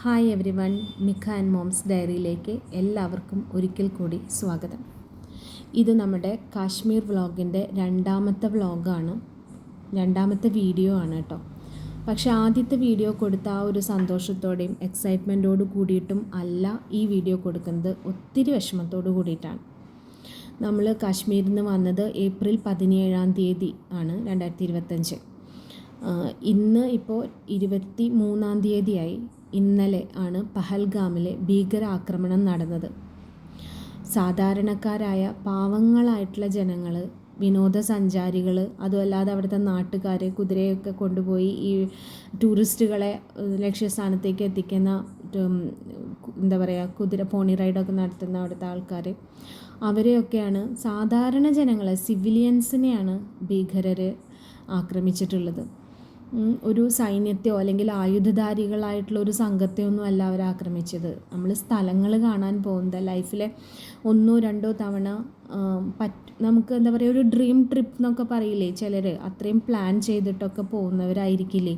Hi everyone Mikha and moms ഡയറിയിലേക്ക് എല്ലാവർക്കും ഒരിക്കൽ കൂടി സ്വാഗതം. ഇത് നമ്മുടെ കാശ്മീർ വ്ളോഗിന്റെ രണ്ടാമത്തെ വ്ളോഗാണ് രണ്ടാമത്തെ വീഡിയോ ആണ് കേട്ടോ. പക്ഷേ ആദ്യത്തെ വീഡിയോ കൊടുത്ത ആ ഒരു സന്തോഷത്തോടെയും എക്സൈറ്റ്മെന്റോട് കൂടിയിട്ടും അല്ല ഈ വീഡിയോ കൊടുക്കുന്നത്. ഒത്തിരി വിഷമത്തോട് കൂടിയിട്ടാണ്. നമ്മൾ കാശ്മീരിൽ നിന്ന് വന്നത് ഏപ്രിൽ പതിനേഴാം തീയതി ആണ് രണ്ടായിരത്തി ഇരുപത്തഞ്ച്. ഇന്ന് ഇപ്പോൾ ഇരുപത്തി മൂന്നാം തീയതിയായി. ഇന്നലെ ആണ് പഹൽഗാമിലെ ഭീകരാക്രമണം നടന്നത്. സാധാരണക്കാരായ പാവങ്ങളായിട്ടുള്ള ജനങ്ങൾ വിനോദസഞ്ചാരികൾ അതുമല്ലാതെ അവിടുത്തെ നാട്ടുകാർ കുതിരയൊക്കെ കൊണ്ടുപോയി ഈ ടൂറിസ്റ്റുകളെ ലക്ഷ്യസ്ഥാനത്തേക്ക് എത്തിക്കുന്ന എന്താ പറയുക കുതിര പോണി റൈഡൊക്കെ നടത്തുന്ന അവിടുത്തെ ആൾക്കാർ അവരെയൊക്കെയാണ് സാധാരണ ജനങ്ങളെ സിവിലിയൻസിനെയാണ് ഭീകരർ ആക്രമിച്ചിട്ടുള്ളത്. ഒരു സൈന്യത്തെയോ അല്ലെങ്കിൽ ആയുധധാരികളായിട്ടുള്ള ഒരു സംഘത്തെയൊന്നും അല്ല അവർ ആക്രമിച്ചത്. നമ്മൾ സ്ഥലങ്ങൾ കാണാൻ പോകുന്നത്. ലൈഫിലെ ഒന്നോ രണ്ടോ തവണ പറ്റ് നമുക്ക് എന്താ പറയുക ഒരു ഡ്രീം ട്രിപ്പ് എന്നൊക്കെ പറയില്ലേ ചിലർ അത്രയും പ്ലാൻ ചെയ്തിട്ടൊക്കെ പോകുന്നവരായിരിക്കില്ലേ?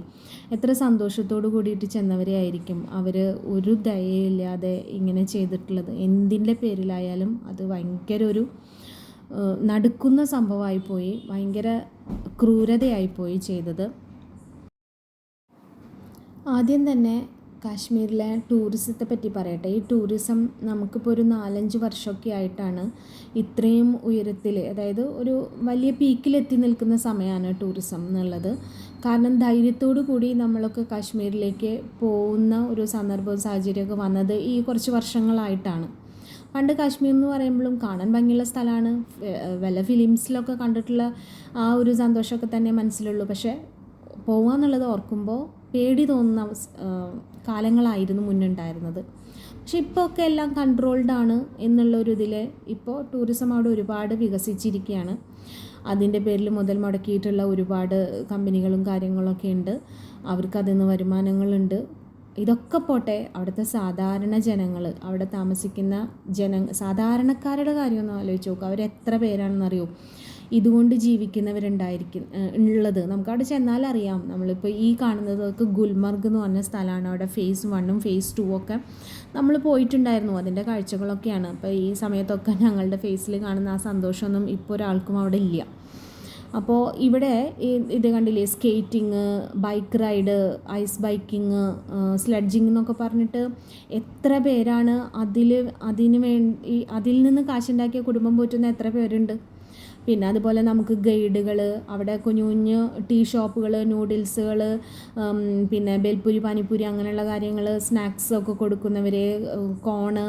എത്ര സന്തോഷത്തോടു കൂടിയിട്ട് ചെന്നവരെ ആയിരിക്കും അവർ ഒരു ദയയില്ലാതെ ഇങ്ങനെ ചെയ്തിട്ടുള്ളത്. എന്തിന്റെ പേരിലായാലും അത് ഭയങ്കര ഒരു നടക്കുന്ന സംഭവമായി പോയി ഭയങ്കര ക്രൂരതയായിപ്പോയി ചെയ്തത്. ആദ്യം തന്നെ കാശ്മീരിലെ ടൂറിസത്തെ പറ്റി പറയട്ടെ. ഈ ടൂറിസം നമുക്കിപ്പോൾ ഒരു നാലഞ്ച് വർഷമൊക്കെ ആയിട്ടാണ് ഇത്രയും ഉയരത്തിൽ അതായത് ഒരു വലിയ പീക്കിലെത്തി നിൽക്കുന്ന സമയമാണ് ടൂറിസം എന്നുള്ളത്. കാരണം ധൈര്യത്തോടു കൂടി നമ്മളൊക്കെ കാശ്മീരിലേക്ക് പോകുന്ന ഒരു സന്ദർഭവും സാഹചര്യമൊക്കെ വന്നത് ഈ കുറച്ച് വർഷങ്ങളായിട്ടാണ്. പണ്ട് കാശ്മീർ എന്ന് പറയുമ്പോഴും കാണാൻ ഭംഗിയുള്ള സ്ഥലമാണ്. വല്ല ഫിലിംസിലൊക്കെ കണ്ടിട്ടുള്ള ആ ഒരു സന്തോഷമൊക്കെ തന്നെ മനസ്സിലുള്ളൂ. പക്ഷേ പോവാന്നുള്ളത് ഓർക്കുമ്പോൾ പേടി തോന്നുന്ന കാലങ്ങളായിരുന്നു മുന്നുണ്ടായിരുന്നത്. പക്ഷെ ഇപ്പോൾ ഒക്കെ എല്ലാം കൺട്രോൾഡ് ആണ് എന്നുള്ളൊരു ഇതിൽ ഇപ്പോൾ ടൂറിസം അവിടെ ഒരുപാട് വികസിച്ചിരിക്കുകയാണ് അതിന്റെ പേരിൽ മുതൽ മുടക്കിയിട്ടുള്ള ഒരുപാട് കമ്പനികളും കാര്യങ്ങളൊക്കെ ഉണ്ട്. അവർക്ക് അതിൽ നിന്ന് വരുമാനങ്ങളുണ്ട്. ഇതൊക്കെ പോട്ടെ അവിടുത്തെ സാധാരണ ജനങ്ങൾ അവിടെ താമസിക്കുന്ന ജന സാധാരണക്കാരുടെ കാര്യമൊന്നും ആലോചിച്ച് നോക്കുക അവരെത്ര പേരാണെന്നറിയോ? ഇതുകൊണ്ട് ജീവിക്കുന്നവരുണ്ടായിരിക്കും ഉള്ളത്. നമുക്ക് അവിടെ ചെന്നാൽ അറിയാം. നമ്മളിപ്പോൾ ഈ കാണുന്നതൊക്കെ ഗുൽമർഗ് എന്ന് പറഞ്ഞ സ്ഥലമാണ്. അവിടെ ഫേസ് വണ്ണും ഫേസ് ടു ഒക്കെ നമ്മൾ പോയിട്ടുണ്ടായിരുന്നു. അതിന്റെ കാഴ്ചകളൊക്കെയാണ്. അപ്പോൾ ഈ സമയത്തൊക്കെ ഞങ്ങളുടെ ഫേസിൽ കാണുന്ന ആ സന്തോഷമൊന്നും ഇപ്പോൾ ഒരാൾക്കും അവിടെ ഇല്ല. അപ്പോൾ ഇവിടെ ഇത് കണ്ടില്ലേ? Skating bike ride ice biking sledging എന്നൊക്കെ പറഞ്ഞിട്ട് എത്ര പേരാണ് അതിൽ അതിന് വേണ്ടി അതിൽ നിന്ന് കാശുണ്ടാക്കിയ കുടുംബം പോറ്റുന്ന എത്ര പേരുണ്ട്? പിന്നെ അതുപോലെ നമുക്ക് ഗൈഡുകൾ അവിടെ കുഞ്ഞു കുഞ്ഞു ടീ ഷോപ്പുകൾ നൂഡിൽസുകൾ പിന്നെ ബെൽപ്പൂരി പാനിപ്പൂരി അങ്ങനെയുള്ള കാര്യങ്ങൾ സ്നാക്സ് ഒക്കെ കൊടുക്കുന്നവർ കോണ്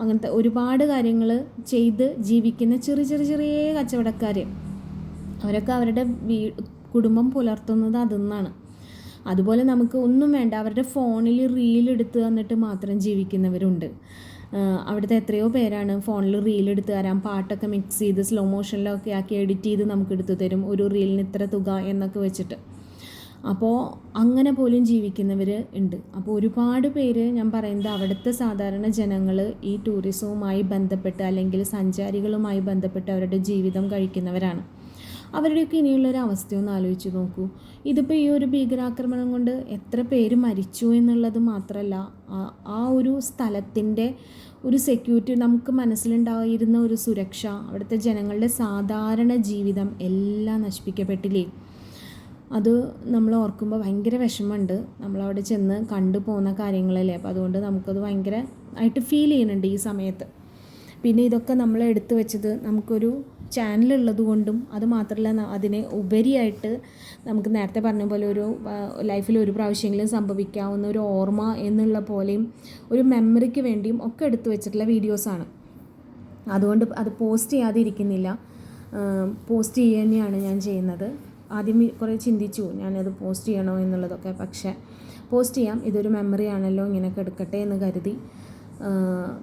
അങ്ങനത്തെ ഒരുപാട് കാര്യങ്ങൾ ചെയ്ത് ജീവിക്കുന്ന ചെറിയ ചെറിയ ചെറിയ കച്ചവടക്കാർ. അവരൊക്കെ അവരുടെ വീ കുടുംബം പുലർത്തുന്നത് അതിന്നാണ്. അതുപോലെ നമുക്ക് ഒന്നും വേണ്ട അവരുടെ ഫോണിൽ റീൽ എടുത്ത് തന്നിട്ട് മാത്രം ജീവിക്കുന്നവരുണ്ട്. അവിടുത്തെ എത്രയോ പേരാണ് ഫോണിൽ റീൽ എടുത്ത് തരാം. പാട്ടൊക്കെ മിക്സ് ചെയ്ത് സ്ലോ മോഷനിലൊക്കെ ആക്കി എഡിറ്റ് ചെയ്ത് നമുക്ക് എടുത്തു തരും. ഒരു റീലിന് ഇത്ര തുക എന്നൊക്കെ വെച്ചിട്ട്. അപ്പോൾ അങ്ങനെ പോലും ജീവിക്കുന്നവർ ഉണ്ട്. അപ്പോൾ ഒരുപാട് പേര് ഞാൻ പറയുന്നത് അവിടുത്തെ സാധാരണ ജനങ്ങൾ ഈ ടൂറിസവുമായി ബന്ധപ്പെട്ട് അല്ലെങ്കിൽ സഞ്ചാരികളുമായി ബന്ധപ്പെട്ട് അവരുടെ ജീവിതം കഴിക്കുന്നവരാണ്. അവരുടെയൊക്കെ ഇനിയുള്ളൊരു അവസ്ഥയൊന്ന് ആലോചിച്ച് നോക്കൂ. ഇതിപ്പോൾ ഈ ഒരു ഭീകരാക്രമണം കൊണ്ട് എത്ര പേര് മരിച്ചു എന്നുള്ളത് മാത്രമല്ല ആ ഒരു സ്ഥലത്തിന്റെ ഒരു സെക്യൂരിറ്റി നമുക്ക് മനസ്സിലുണ്ടായിരുന്ന ഒരു സുരക്ഷ അവിടുത്തെ ജനങ്ങളുടെ സാധാരണ ജീവിതം എല്ലാം നശിപ്പിക്കപ്പെട്ടില്ലേ? അത് നമ്മൾ ഓർക്കുമ്പോൾ ഭയങ്കര വിഷമമുണ്ട്. നമ്മളവിടെ ചെന്ന് കണ്ടു പോകുന്ന കാര്യങ്ങളല്ലേ? അപ്പോൾ അതുകൊണ്ട് നമുക്കത് ഭയങ്കര ആയിട്ട് ഫീൽ ചെയ്യുന്നുണ്ട് ഈ സമയത്ത്. പിന്നെ ഇതൊക്കെ നമ്മൾ എടുത്തു വെച്ചത് നമുക്കൊരു ചാനലുള്ളത് കൊണ്ടും അത് മാത്രമല്ല അതിനെ ഉപരിയായിട്ട് നമുക്ക് നേരത്തെ പറഞ്ഞ പോലെ ഒരു ലൈഫിൽ ഒരു പ്രാവശ്യമെങ്കിലും സംഭവിക്കാവുന്ന ഒരു ഓർമ്മ എന്നുള്ള പോലെയും ഒരു മെമ്മറിക്ക് വേണ്ടിയും ഒക്കെ എടുത്തു വെച്ചിട്ടുള്ള വീഡിയോസാണ് അതുകൊണ്ട് അത് പോസ്റ്റ് ചെയ്യാതിരിക്കുന്നില്ല. പോസ്റ്റ് ചെയ്യുക തന്നെയാണ് ഞാൻ ചെയ്യുന്നത്. ആദ്യം കുറേ ചിന്തിച്ചു ഞാനത് പോസ്റ്റ് ചെയ്യണോ എന്നുള്ളതൊക്കെ. പക്ഷേ പോസ്റ്റ് ചെയ്യാം. ഇതൊരു മെമ്മറി ആണല്ലോ ഇങ്ങനെയൊക്കെ എടുക്കട്ടെ എന്ന് കരുതി.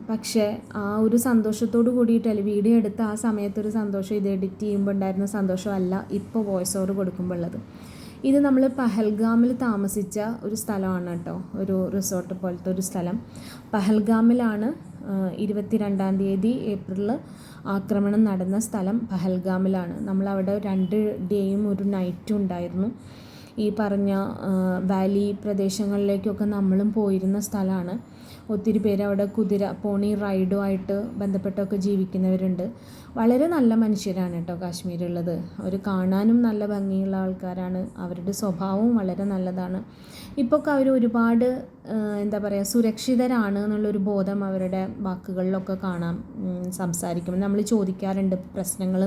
പക്ഷേ ആ ഒരു സന്തോഷത്തോട് കൂടിയിട്ടല്ല വീഡിയോ എടുത്ത ആ സമയത്തൊരു സന്തോഷം ഇത് എഡിറ്റ് ചെയ്യുമ്പോൾ ഉണ്ടായിരുന്ന സന്തോഷമല്ല ഇപ്പോൾ വോയിസ് ഓവർ കൊടുക്കുമ്പോൾ ഉള്ളത്. ഇത് നമ്മൾ പഹൽഗാമിൽ താമസിച്ച ഒരു സ്ഥലമാണ് കേട്ടോ. ഒരു റിസോർട്ട് പോലത്തെ ഒരു സ്ഥലം. പഹൽഗാമിലാണ് ഇരുപത്തിരണ്ടാം തീയതി ഏപ്രിലിൽ ആക്രമണം നടന്ന സ്ഥലം പഹൽഗാമിലാണ്. നമ്മളവിടെ രണ്ട് ഡേയും ഒരു നൈറ്റും ഉണ്ടായിരുന്നു. ഈ പറഞ്ഞ വാലി പ്രദേശങ്ങളിലേക്കൊക്കെ നമ്മളും പോയിരുന്ന സ്ഥലമാണ് ഒത്തിരി പേര് അവിടെ കുതിര പോണി റൈഡുമായിട്ട് ബന്ധപ്പെട്ടൊക്കെ ജീവിക്കുന്നവരുണ്ട്. വളരെ നല്ല മനുഷ്യരാണ് കേട്ടോ കാശ്മീരുള്ളത്. അവർ കാണാനും നല്ല ഭംഗിയുള്ള ആൾക്കാരാണ്. അവരുടെ സ്വഭാവവും വളരെ നല്ലതാണ്. ഇപ്പോൾ അവർ ഒരുപാട് എന്താ പറയുക സുരക്ഷിതരാണ് എന്നുള്ളൊരു ബോധം അവരുടെ വാക്കുകളിലൊക്കെ കാണാം സംസാരിക്കുമ്പോൾ. നമ്മൾ ചോദിക്കാറുണ്ട് പ്രശ്നങ്ങൾ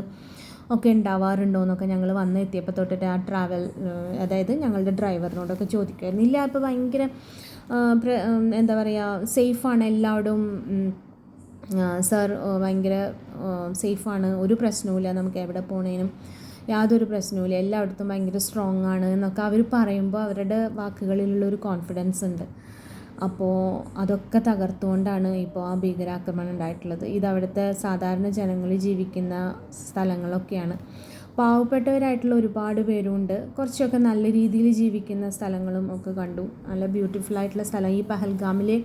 ഒക്കെ ഉണ്ടാവാറുണ്ടോ എന്നൊക്കെ ഞങ്ങൾ വന്ന് എത്തിയപ്പോൾ തൊട്ടിട്ട് ആ ട്രാവൽ അതായത് ഞങ്ങളുടെ ഡ്രൈവറിനോടൊക്കെ ചോദിക്കുമായിരുന്നു. ഇല്ല ഇപ്പോൾ ഭയങ്കര എന്താ പറയുക സേഫാണ് എല്ലായിടും സാർ ഭയങ്കര സേഫാണ്. ഒരു പ്രശ്നവുമില്ല നമുക്ക് എവിടെ പോണേനും. യാതൊരു പ്രശ്നവുമില്ല. എല്ലായിടത്തും ഭയങ്കര സ്ട്രോങ് ആണ് എന്നൊക്കെ അവർ പറയുമ്പോൾ അവരുടെ വാക്കുകളിലുള്ളൊരു കോൺഫിഡൻസ് ഉണ്ട്. അപ്പോൾ അതൊക്കെ തകർത്തുകൊണ്ടാണ് ഇപ്പോൾ ആ ഭീകരാക്രമണം ഉണ്ടായിട്ടുള്ളത്. ഇത് അവിടുത്തെ സാധാരണ ജനങ്ങൾ ജീവിക്കുന്ന സ്ഥലങ്ങളൊക്കെയാണ്. പാവപ്പെട്ടവരായിട്ടുള്ള ഒരുപാട് പേരുണ്ട്. കുറച്ചൊക്കെ നല്ല രീതിയിൽ ജീവിക്കുന്ന സ്ഥലങ്ങളും ഒക്കെ കണ്ടു. നല്ല ബ്യൂട്ടിഫുൾ ആയിട്ടുള്ള സ്ഥലം. ഈ പഹൽഗാമിലെ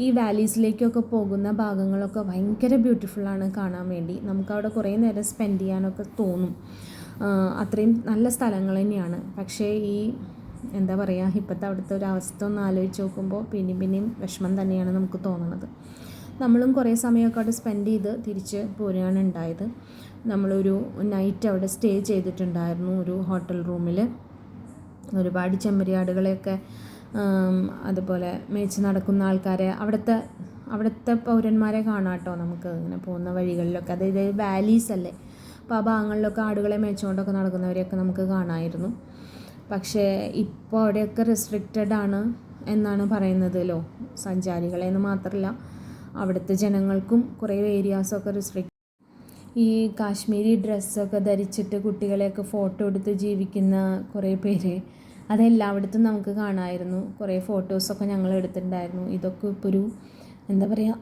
ഈ വാലീസിലേക്കൊക്കെ പോകുന്ന ഭാഗങ്ങളൊക്കെ ഭയങ്കര ബ്യൂട്ടിഫുള്ളാണ് കാണാൻ വേണ്ടി. നമുക്കവിടെ കുറേ നേരം സ്പെൻഡ് ചെയ്യാനൊക്കെ തോന്നും. അത്രയും നല്ല സ്ഥലങ്ങൾ തന്നെയാണ്. പക്ഷേ ഈ എന്താ പറയുക ഇപ്പോഴത്തെ അവിടുത്തെ ഒരു അവസ്ഥ ഒന്ന് ആലോചിച്ച് നോക്കുമ്പോൾ പിന്നെയും പിന്നെയും വിഷമം തന്നെയാണ് നമുക്ക് തോന്നുന്നത് നമ്മളും കുറേ സമയമൊക്കെ അവിടെ സ്പെൻഡ് ചെയ്ത് തിരിച്ച് പോരുകയാണ് ഉണ്ടായത്. നമ്മളൊരു നൈറ്റ് അവിടെ സ്റ്റേ ചെയ്തിട്ടുണ്ടായിരുന്നു ഒരു ഹോട്ടൽ റൂമിൽ ഒരുപാട് ചെമ്മരിയാടുകളെയൊക്കെ അതുപോലെ മേച്ച് നടക്കുന്ന ആൾക്കാരെ അവിടുത്തെ അവിടുത്തെ പൗരന്മാരെ കാണാട്ടോ നമുക്ക് ഇങ്ങനെ പോകുന്ന വഴികളിലൊക്കെ. അതായത് വാലീസ് അല്ലേ? അപ്പോൾ ആ ഭാഗങ്ങളിലൊക്കെ ആടുകളെ മേച്ചുകൊണ്ടൊക്കെ നടക്കുന്നവരെയൊക്കെ നമുക്ക് കാണാമായിരുന്നു പക്ഷേ ഇപ്പോൾ അവിടെയൊക്കെ റെസ്ട്രിക്റ്റഡ് ആണ് എന്നാണ് പറയുന്നതല്ലോ സഞ്ചാരികളെന്ന് മാത്രമല്ല അവിടുത്തെ ജനങ്ങൾക്കും കുറേ ഏരിയാസൊക്കെ റിസ്ട്രിക്ട് ഈ കാശ്മീരി ഡ്രസ്സൊക്കെ ധരിച്ചിട്ട് കുട്ടികളെയൊക്കെ ഫോട്ടോ എടുത്ത് ജീവിക്കുന്ന കുറേ പേര് അതെല്ലായിടത്തും നമുക്ക് കാണാമായിരുന്നു കുറേ ഫോട്ടോസൊക്കെ ഞങ്ങൾ എടുത്തിട്ടുണ്ടായിരുന്നു. ഇതൊക്കെ ഇപ്പോൾ ഒരു എന്താ പറയുക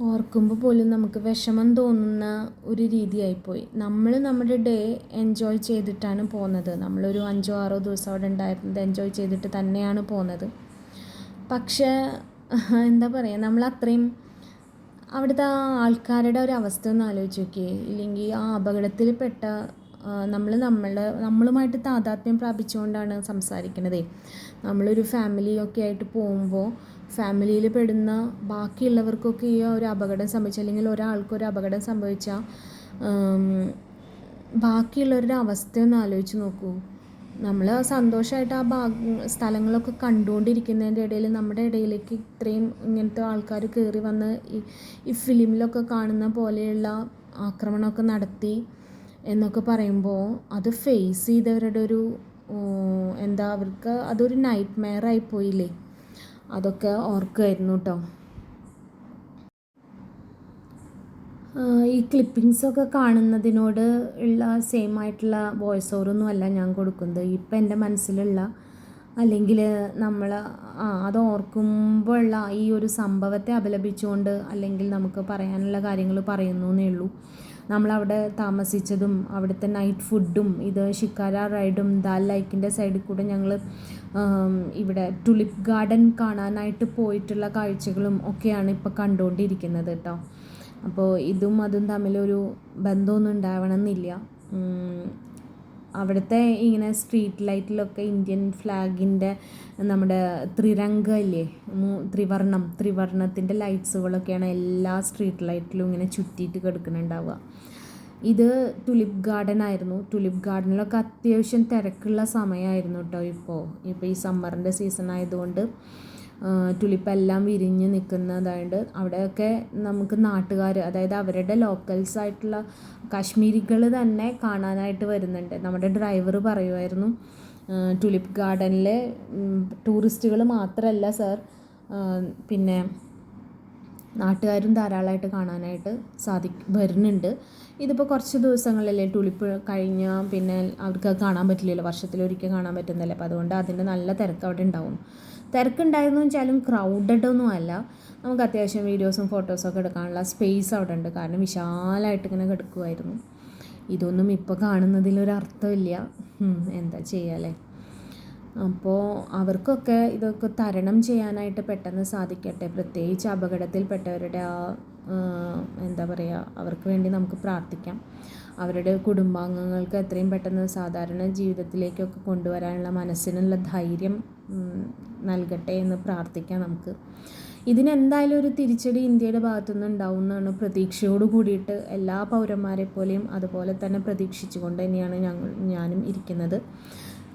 ഓർക്കുമ്പോൾ പോലും നമുക്ക് വിഷമം തോന്നുന്ന ഒരു രീതിയായിപ്പോയി. നമ്മൾ നമ്മുടെ ഡേ എൻജോയ് ചെയ്തിട്ടാണ് പോകുന്നത് നമ്മളൊരു അഞ്ചോ ആറോ ദിവസം അവിടെ ഉണ്ടായിരുന്നത്. എൻജോയ് ചെയ്തിട്ട് തന്നെയാണ് പോകുന്നത് പക്ഷേ എന്താ പറയുക നമ്മൾ അത്രയും അവിടുത്തെ ആ ആൾക്കാരുടെ ഒരു അവസ്ഥ ഒന്ന് ആലോചിച്ച് നോക്കിയേ ഇല്ലെങ്കിൽ ആ അപകടത്തിൽപ്പെട്ട നമ്മൾ നമ്മളുടെ നമ്മളുമായിട്ട് താതാത്മ്യം പ്രാപിച്ചുകൊണ്ടാണ് സംസാരിക്കുന്നത് നമ്മളൊരു ഫാമിലിയൊക്കെ ആയിട്ട് പോകുമ്പോൾ ഫാമിലിയിൽ പെടുന്ന ബാക്കിയുള്ളവർക്കൊക്കെ ഈ ഒരു അപകടം സംഭവിച്ച അല്ലെങ്കിൽ ഒരാൾക്ക് ഒരു അപകടം സംഭവിച്ചാൽ ബാക്കിയുള്ളവരുടെ അവസ്ഥ ഒന്ന് ആലോചിച്ച് നോക്കൂ. നമ്മൾ സന്തോഷമായിട്ട് ആ ഭാഗ സ്ഥലങ്ങളൊക്കെ കണ്ടുകൊണ്ടിരിക്കുന്നതിന്റെ ഇടയിൽ നമ്മുടെ ഇടയിലേക്ക് ഇത്രയും ഇങ്ങനത്തെ ആൾക്കാർ കയറി വന്ന് ഈ ഈ ഫിലിമിലൊക്കെ കാണുന്ന പോലെയുള്ള ആക്രമണമൊക്കെ നടത്തി എന്നൊക്കെ പറയുമ്പോൾ അത് ഫേസ് ചെയ്തവരുടെ ഒരു എന്താ അവർക്ക് അതൊരു നൈറ്റ് മെയർ ആയി പോയില്ലേ? അതൊക്കെ ഓർക്കുമായിരുന്നു കേട്ടോ ഈ ക്ലിപ്പിങ്സൊക്കെ കാണുന്നതിനോട് ഉള്ള സെയിം ആയിട്ടുള്ള വോയിസ് ഓവറൊന്നും അല്ല ഞാൻ കൊടുക്കുന്നത്. ഇപ്പം എന്റെ മനസ്സിലുള്ള അല്ലെങ്കിൽ നമ്മൾ ആ അത് ഓർക്കുമ്പോഴുള്ള ഈ ഒരു സംഭവത്തെ അപലപിച്ചുകൊണ്ട് അല്ലെങ്കിൽ നമുക്ക് പറയാനുള്ള കാര്യങ്ങൾ പറയുന്നു എന്നേ ഉള്ളൂ. നമ്മളവിടെ താമസിച്ചതും അവിടുത്തെ നൈറ്റ് ഫുഡും ഇത് ഷിക്കാര റൈഡും ദാൽ ലൈക്കിന്റെ സൈഡിൽ കൂടെ ഞങ്ങൾ ഇവിടെ ടുലിപ്പ് ഗാർഡൻ കാണാനായിട്ട് പോയിട്ടുള്ള കാഴ്ചകളും ഒക്കെയാണ് ഇപ്പോൾ കണ്ടുകൊണ്ടിരിക്കുന്നത് കേട്ടോ അപ്പോൾ ഇതും അതും തമ്മിലൊരു ബന്ധമൊന്നും ഉണ്ടാവണമെന്നില്ല. അവിടുത്തെ ഇങ്ങനെ സ്ട്രീറ്റ് ലൈറ്റിലൊക്കെ ഇന്ത്യൻ ഫ്ലാഗിന്റെ നമ്മുടെ ത്രിരംഗ ഇല്ലേ ത്രിവർണം ത്രിവർണത്തിന്റെ ലൈറ്റ്സുകളൊക്കെയാണ് എല്ലാ സ്ട്രീറ്റ് ലൈറ്റിലും ഇങ്ങനെ ചുറ്റിയിട്ട് കിടക്കുന്നുണ്ടാവുക. ഇത് ടുലിപ്പ് ഗാർഡൻ ആയിരുന്നു. ടുലിപ്പ് ഗാർഡനിലൊക്കെ അത്യാവശ്യം തിരക്കുള്ള സമയമായിരുന്നു കേട്ടോ ഇപ്പോൾ ഇപ്പോൾ ഈ സമ്മറിന്റെ സീസൺ ആയതുകൊണ്ട്. ടുലിപ്പ് എല്ലാം വിരിഞ്ഞ് നിൽക്കുന്നതായത് അവിടെയൊക്കെ നമുക്ക് നാട്ടുകാർ അതായത് അവരുടെ ലോക്കൽസ് ആയിട്ടുള്ള കാശ്മീരികൾ തന്നെ കാണാനായിട്ട് വരുന്നുണ്ട്. നമ്മുടെ ഡ്രൈവർ പറയുമായിരുന്നു ടുലിപ്പ് ഗാർഡനിൽ ടൂറിസ്റ്റുകൾ മാത്രമല്ല സർ പിന്നെ നാട്ടുകാരും ധാരാളമായിട്ട് കാണാനായിട്ട് സാധി വരുന്നുണ്ട്. ഇതിപ്പോൾ കുറച്ച് ദിവസങ്ങളിലല്ലേ ടുലിപ്പ് കഴിഞ്ഞ പിന്നെ അവർക്ക് കാണാൻ പറ്റില്ലല്ലോ. വർഷത്തിലൊരിക്കൽ കാണാൻ പറ്റുന്നില്ല. അപ്പോൾ അതുകൊണ്ട് അതിന്റെ നല്ല തിരക്ക് അവിടെ ഉണ്ടാവും. തിരക്കുണ്ടായിരുന്നു വെച്ചാലും ക്രൗഡഡ് ഒന്നും അല്ല. നമുക്ക് അത്യാവശ്യം വീഡിയോസും ഫോട്ടോസും ഒക്കെ എടുക്കാനുള്ള സ്പേസ് അവിടെ ഉണ്ട്. കാരണം വിശാലമായിട്ട് ഇങ്ങനെ കിടക്കുമായിരുന്നു ഇതൊന്നും ഇപ്പോൾ കാണുന്നതിലൊരർത്ഥമില്ല എന്താ ചെയ്യാല്ലേ അപ്പോൾ അവർക്കൊക്കെ ഇതൊക്കെ തരണം ചെയ്യാനായിട്ട് പെട്ടെന്ന് സാധിക്കട്ടെ. പ്രത്യേകിച്ച് അപകടത്തിൽപ്പെട്ടവരുടെ ആ, എന്താ പറയുക അവർക്ക് വേണ്ടി നമുക്ക് പ്രാർത്ഥിക്കാം. അവരുടെ കുടുംബാംഗങ്ങൾക്ക് എത്രയും പെട്ടെന്ന് സാധാരണ ജീവിതത്തിലേക്കൊക്കെ കൊണ്ടുവരാനുള്ള മനസ്സിനുള്ള ധൈര്യം നൽകട്ടെ എന്ന് പ്രാർത്ഥിക്കാം നമുക്ക്. ഇതിനെന്തായാലും ഒരു തിരിച്ചടി ഇന്ത്യയുടെ ഭാഗത്തുനിന്ന് ഉണ്ടാവും എന്നാണ് പ്രതീക്ഷയോട് കൂടിയിട്ട് എല്ലാ പൗരന്മാരെ പോലെയും അതുപോലെ തന്നെ പ്രതീക്ഷിച്ചുകൊണ്ട് തന്നെയാണ് ഞങ്ങൾ ഞാനും ഇരിക്കുന്നത്.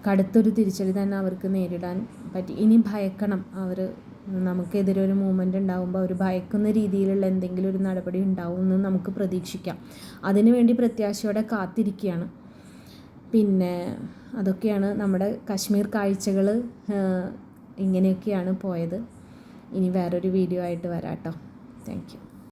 കടുത്തൊരു തിരിച്ചടി തന്നെ അവർക്ക് നേരിടാൻ പറ്റി. ഇനി ഭയക്കണം. അവർ നമുക്കെതിരെ ഒരു മൂവ്മെന്റ് ഉണ്ടാകുമ്പോൾ അവർ ഭയക്കുന്ന രീതിയിലുള്ള എന്തെങ്കിലും ഒരു നടപടി ഉണ്ടാവും എന്ന് നമുക്ക് പ്രതീക്ഷിക്കാം. അതിനുവേണ്ടി പ്രത്യാശയോടെ കാത്തിരിക്കുകയാണ് പിന്നെ അതൊക്കെയാണ് നമ്മുടെ കശ്മീർ കാഴ്ചകൾ ഇങ്ങനെയൊക്കെയാണ് പോയത്. ഇനി വേറൊരു വീഡിയോ ആയിട്ട് വരാം കേട്ടോ താങ്ക് യു